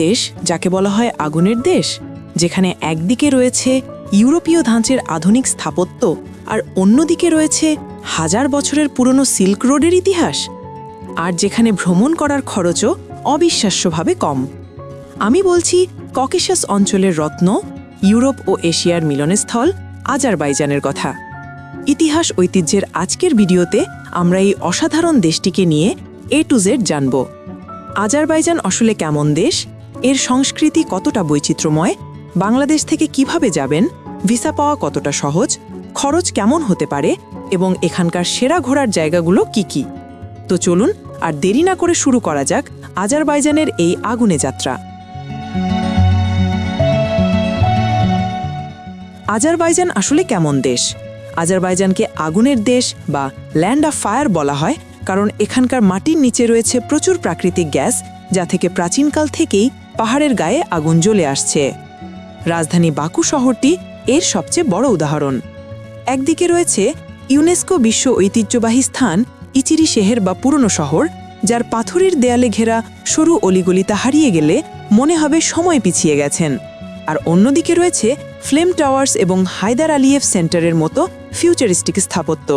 দেশ যাকে বলা হয় আগুনের দেশ, যেখানে একদিকে রয়েছে ইউরোপীয় ধাঁচের আধুনিক স্থাপত্য আর অন্যদিকে রয়েছে হাজার বছরের পুরনো সিল্ক রোডের ইতিহাস, আর যেখানে ভ্রমণ করার খরচও অবিশ্বাস্যভাবে কম। আমি বলছি ককেশাস অঞ্চলের রত্ন, ইউরোপ ও এশিয়ার মিলনস্থল আজারবাইজানের কথা। ইতিহাস ঐতিহ্যের আজকের ভিডিওতে আমরা এই অসাধারণ দেশটিকে নিয়ে এ টু জেড জানব। আজারবাইজান আসলে কেমন দেশ? এর সংস্কৃতি কতটা বৈচিত্র্যময়? বাংলাদেশ থেকে কীভাবে যাবেন? ভিসা পাওয়া কতটা সহজ? খরচ কেমন হতে পারে? এবং এখানকার সেরা ঘোরার জায়গাগুলো কি কি? তো চলুন, আর দেরি না করে শুরু করা যাক আজারবাইজানের এই আগুনে যাত্রা। আজারবাইজান আসলে কেমন দেশ? আজারবাইজানকে আগুনের দেশ বা ল্যান্ড অফ ফায়ার বলা হয়। কারণ এখানকার মাটির নিচে রয়েছে প্রচুর প্রাকৃতিক গ্যাস, যা থেকে প্রাচীনকাল থেকেই পাহাড়ের গায়ে আগুন জ্বলে আসছে। রাজধানী বাকু শহরটি এর সবচেয়ে বড় উদাহরণ। একদিকে রয়েছে ইউনেস্কো বিশ্ব ঐতিহ্যবাহী স্থান ইচিরি শেহের বা পুরনো শহর, যার পাথরের দেয়ালে ঘেরা সরু অলিগলিতা হারিয়ে গেলে মনে হবে সময় পিছিয়ে গেছেন। আর অন্যদিকে রয়েছে ফ্লেম টাওয়ার্স এবং হায়দার আলিয়েভ সেন্টারের মতো ফিউচারিস্টিক স্থাপত্য।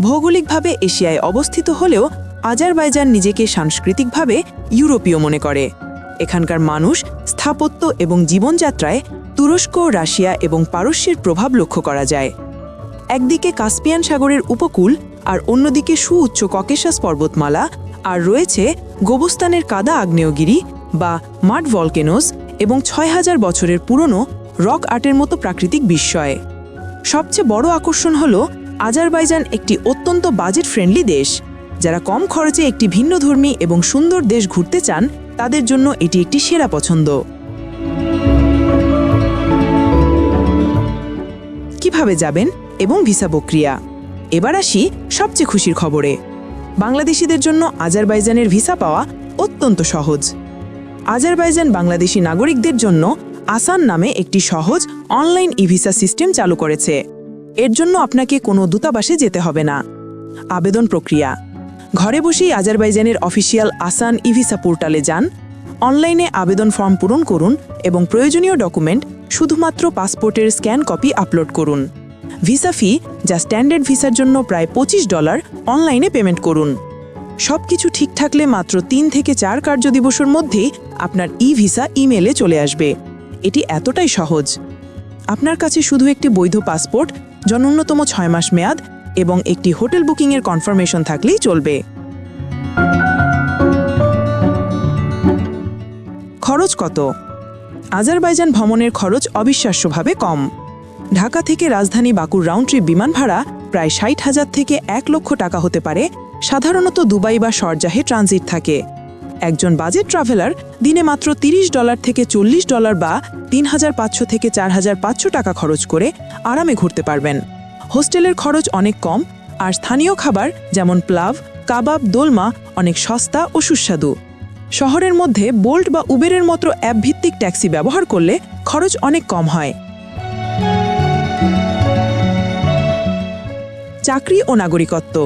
ভৌগোলিকভাবে এশিয়ায় অবস্থিত হলেও আজারবাইজান নিজেকে সাংস্কৃতিকভাবে ইউরোপীয় মনে করে। এখানকার মানুষ স্থাপত্য এবং জীবনযাত্রায় তুরস্ক, রাশিয়া এবং পারস্যের প্রভাব লক্ষ্য করা যায়। একদিকে কাস্পিয়ান সাগরের উপকূল আর অন্যদিকে সুউচ্চ ককেশাস পর্বতমালা আর রয়েছে গোবস্তানের কাদা আগ্নেয়গিরি বা মাড ভলকেনোস এবং ছয় হাজার বছরের পুরনো রক আর্টের মতো প্রাকৃতিক বিস্ময়। সবচেয়ে বড় আকর্ষণ হল আজারবাইজান একটি অত্যন্ত বাজেট ফ্রেন্ডলি দেশ। যারা কম খরচে একটি ভিন্নধর্মী এবং সুন্দর দেশ ঘুরতে চান, তাদের জন্য এটি একটি সেরা পছন্দ। কীভাবে যাবেন এবং ভিসা প্রক্রিয়া? এবার আসি সবচেয়ে খুশির খবরে। বাংলাদেশিদের জন্য আজারবাইজানের ভিসা পাওয়া অত্যন্ত সহজ। আজারবাইজান বাংলাদেশি নাগরিকদের জন্য আসান নামে একটি সহজ অনলাইন ই ভিসা সিস্টেম চালু করেছে। এর জন্য আপনাকে কোনো দূতাবাসে যেতে হবে না। আবেদন প্রক্রিয়া। ঘরে বসেই আজারবাইজানের অফিসিয়াল আসান ই ভিসা পোর্টালে যান, অনলাইনে আবেদন ফর্ম পূরণ করুন এবং প্রয়োজনীয় ডকুমেন্ট শুধুমাত্র পাসপোর্টের স্ক্যান কপি আপলোড করুন। ভিসা ফি যা স্ট্যান্ডার্ড ভিসার জন্য প্রায় পঁচিশ ডলার অনলাইনে পেমেন্ট করুন। সব কিছু ঠিক থাকলে মাত্র তিন থেকে চার কার্যদিবসের মধ্যেই আপনার ই ভিসা ইমেলে চলে আসবে। এটি এতটাই সহজ। আপনার কাছে শুধু একটি বৈধ পাসপোর্ট জন্যূন্যতম ছয় মাস মেয়াদ এবং একটি হোটেল বুকিংয়ের কনফার্মেশন থাকলেই চলবে। খরচ কত? আজারবাইজান ভ্রমণের খরচ অবিশ্বাস্যভাবে কম। ঢাকা থেকে রাজধানী বাকুর রাউন্ড ট্রিপ বিমান ভাড়া প্রায় ষাট হাজার থেকে এক লক্ষ টাকা হতে পারে। সাধারণত দুবাই বা শরজাহে ট্রানজিট থাকে। একজন বাজেট ট্রাভেলার দিনে মাত্র ৩০ ডলার থেকে চল্লিশ ডলার বা তিন হাজার পাঁচশো থেকে চার হাজার পাঁচশো টাকা খরচ করে আরামে ঘুরতে পারবেন। হোস্টেলের খরচ অনেক কম, আর স্থানীয় খাবার যেমন প্লাভ, কাবাব, দোলমা অনেক সস্তা ও সুস্বাদু। শহরের মধ্যে বোল্ট বা উবেরের মতো অ্যাপ ভিত্তিক ট্যাক্সি ব্যবহার করলে খরচ অনেক কম হয়। চাকরি ও নাগরিকত্ব।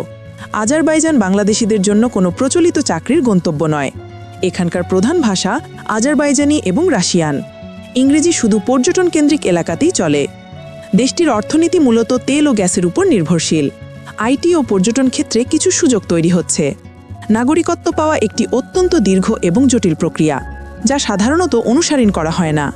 আজারবাইজান বাংলাদেশিদের জন্য কোনো প্রচলিত চাকরির গন্তব্য নয়। এখানকার প্রধান ভাষা আজারবাইজানি এবং রাশিয়ান। ইংরেজি শুধু পর্যটন কেন্দ্রিক এলাকাতেই চলে। দেশটির অর্থনীতি মূলত তেল ও গ্যাসের উপর নির্ভরশীল। আইটি ও পর্যটন ক্ষেত্রে কিছু সুযোগ তৈরি হচ্ছে। নাগরিকত্ব পাওয়া একটি অত্যন্ত দীর্ঘ এবং জটিল প্রক্রিয়া, যা সাধারণত অনুসরণ করা হয় না।